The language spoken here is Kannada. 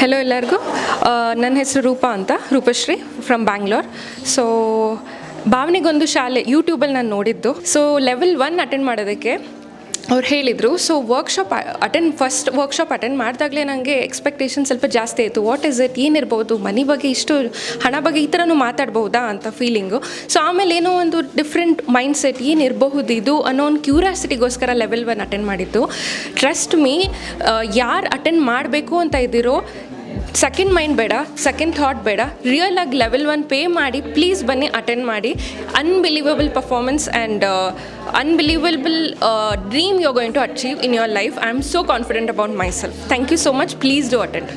ಹೆಲೋ ಎಲ್ಲರಿಗೂ. ನನ್ನ ಹೆಸರು ರೂಪಾ ಅಂತ, ರೂಪಶ್ರೀ ಫ್ರಮ್ ಬ್ಯಾಂಗ್ಳೂರ್ ಸೊ ಭಾವನೆಗೊಂದು ಶಾಲೆ ಯೂಟ್ಯೂಬಲ್ಲಿ ನಾನು ನೋಡಿದ್ದು. ಸೊ ಲೆವೆಲ್ ಒನ್ ಅಟೆಂಡ್ ಮಾಡೋದಕ್ಕೆ ಅವ್ರು ಹೇಳಿದರು so workshop attend first workshop attend ಮಾಡಿದಾಗಲೇ ನನಗೆ ಎಕ್ಸ್ಪೆಕ್ಟೇಷನ್ ಸ್ವಲ್ಪ ಜಾಸ್ತಿ ಆಯಿತು. ವಾಟ್ ಇಸ್ ಇಟ್ ಏನಿರ್ಬೋದು? ಮನಿ ಬಗ್ಗೆ ಇಷ್ಟು, ಹಣ ಬಗ್ಗೆ ಈ ಥರನೂ ಮಾತಾಡ್ಬೋದಾ ಅಂತ ಫೀಲಿಂಗು ಸೊ ಆಮೇಲೆ ಏನೋ ಒಂದು ಡಿಫ್ರೆಂಟ್ ಮೈಂಡ್ ಸೆಟ್ ಏನಿರಬಹುದು ಇದು ಅನ್ನೋ ಒಂದು ಕ್ಯೂರಿಯಾಸಿಟಿಗೋಸ್ಕರ ಲೆವೆಲ್ ಒನ್ ಅಟೆಂಡ್ ಮಾಡಿದ್ದು. ಟ್ರಸ್ಟ್ ಮೀ ಯಾರು ಅಟೆಂಡ್ ಮಾಡಬೇಕು ಅಂತ ಇದ್ದೀರೋ ಸೆಕೆಂಡ್ ಮೈಂಡ್ ಬೇಡ ಸೆಕೆಂಡ್ ಥಾಟ್ ಬೇಡ ರಿಯಲ್ ಆಗಿ ಲೆವೆಲ್ ಒನ್ ಪೇ ಮಾಡಿ ಪ್ಲೀಸ್ ಬನ್ನಿ ಅಟೆಂಡ್ ಮಾಡಿ unbelievable performance and unbelievable dream you going to achieve in your life I am so confident about myself thank you so much please do attend